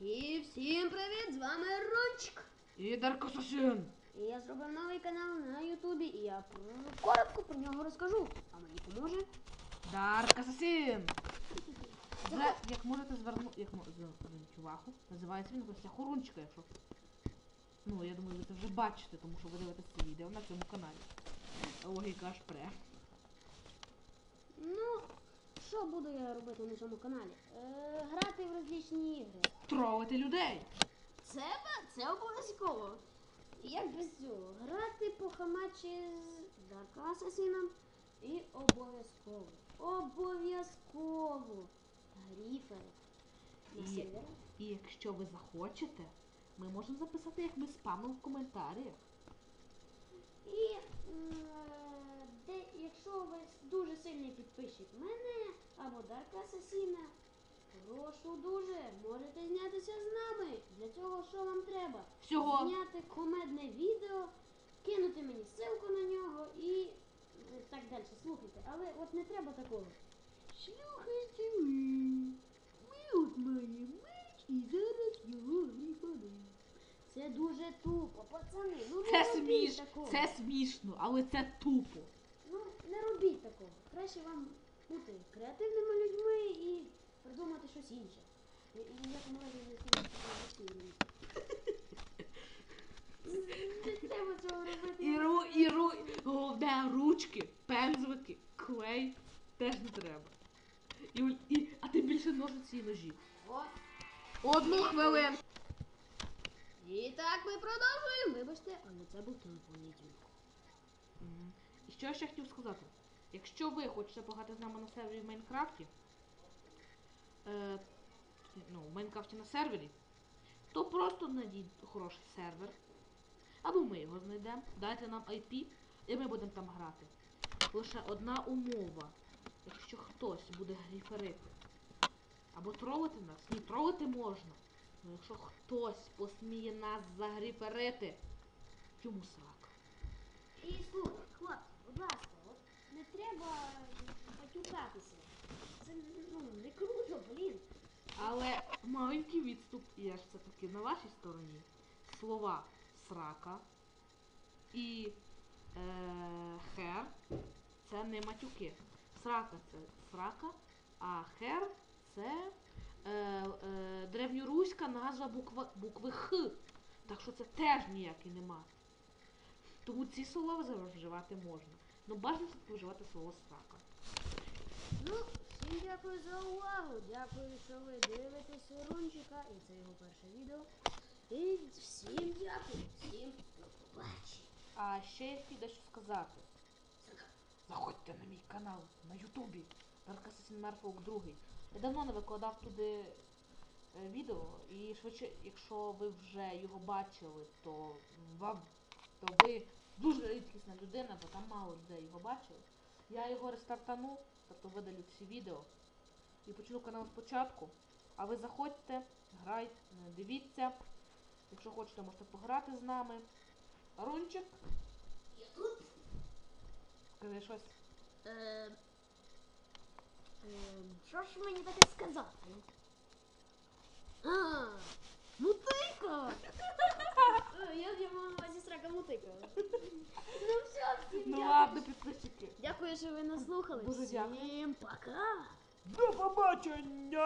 І всім привіт! З вами Рончик. І Дарко Сосін. І я зробив новий канал на Ютубі, і я про- коротко про нього розкажу. А мені поможе. Дарка Сосін. Вже, як можете звернути, як мо- з- увагу, називається він просто Хорунчика, якщо. Ну, я думаю, ви це вже бачите, тому що ви дивитесь це відео на цьому каналі. Логіка аж пре. Що буду я робити на цьому каналі? Е, грати в розлічні ігри. Тролити людей. Це, це обов'язково. Як без цього? Грати по хамачі з Дарк Асасіном і обов'язково. Обов'язково. Гріфери. На І-. І якщо ви захочете, ми можемо записати, як ми спамимо в коментарях. І е, де, якщо ви дуже сильний підписчик або Асасіна, прошу дуже, можете знятися з нами. Для цього що вам треба? Всього. Зняти комедне відео, кинути мені ссылку на нього і так далі. Слухайте, але от не треба такого. Слухайте ви, ми от маємо меч і зараз його грифаємо. Це дуже тупо, пацани. Ну не Це робіть сміш, такого. це смішно, але це тупо. Ну, не робіть такого. Краще вам бути креативними людьми і придумати щось інше. І, ніякому разі не створювати. Не треба цього робити. І ру, і ру, головне, ручки, пензлики, клей теж не треба. І, і, а тим більше ножиці і ножі. О, Одну хвилину. І так ми продовжуємо. Вибачте, але це був. І що я ще хотів сказати? Якщо ви хочете пограти з нами на сервері в Майнкрафті, е, ну, в Майнкрафті на сервері, то просто знайдіть хороший сервер. Або ми його знайдемо, дайте нам IP, і ми будемо там грати. Лише одна умова. Якщо хтось буде гріферити або тролити нас, ні, тролити можна. Ну якщо хтось посміє нас загріферити, йому срака. І слухай, хлопці, будь ласка, треба матюкатися. Це ну, не круто, блін. Але маленький відступ, я ж все-таки на вашій стороні. Слова срака і е, хер це не матюки. Срака це срака, а хер це е, е, древньоруська назва буква, букви Х. Так що це теж ніякий нема. Тому ці слова вживати можна. Ну бажано все-таки вживати слово срака. Ну, всім дякую за увагу. Дякую, що ви дивитесь Рунчика, і це його перше відео. І всім дякую, всім до побачення. А ще я хотів дещо сказати. Заходьте на мій канал на Ютубі. Dark Assassin Merfolk 2. Я давно не викладав туди е, відео, і швидше, якщо ви вже його бачили, то вам то ви дуже рідкісна людина, бо там мало людей його бачили. Я його рестартану, тобто видалю всі відео. І почну канал спочатку. А ви заходьте, грайте, дивіться. Якщо хочете, можете пограти з нами. Рунчик, Я тут. скажи щось. Е, е, що ж мені таке сказати? А, мутика! Е, Я я мав на увазі срака мутика. Ну все, всім Ну дякую. ладно, підписчики. Дякую, що ви нас слухали. Дуже дякую. Всім пока! До побачення!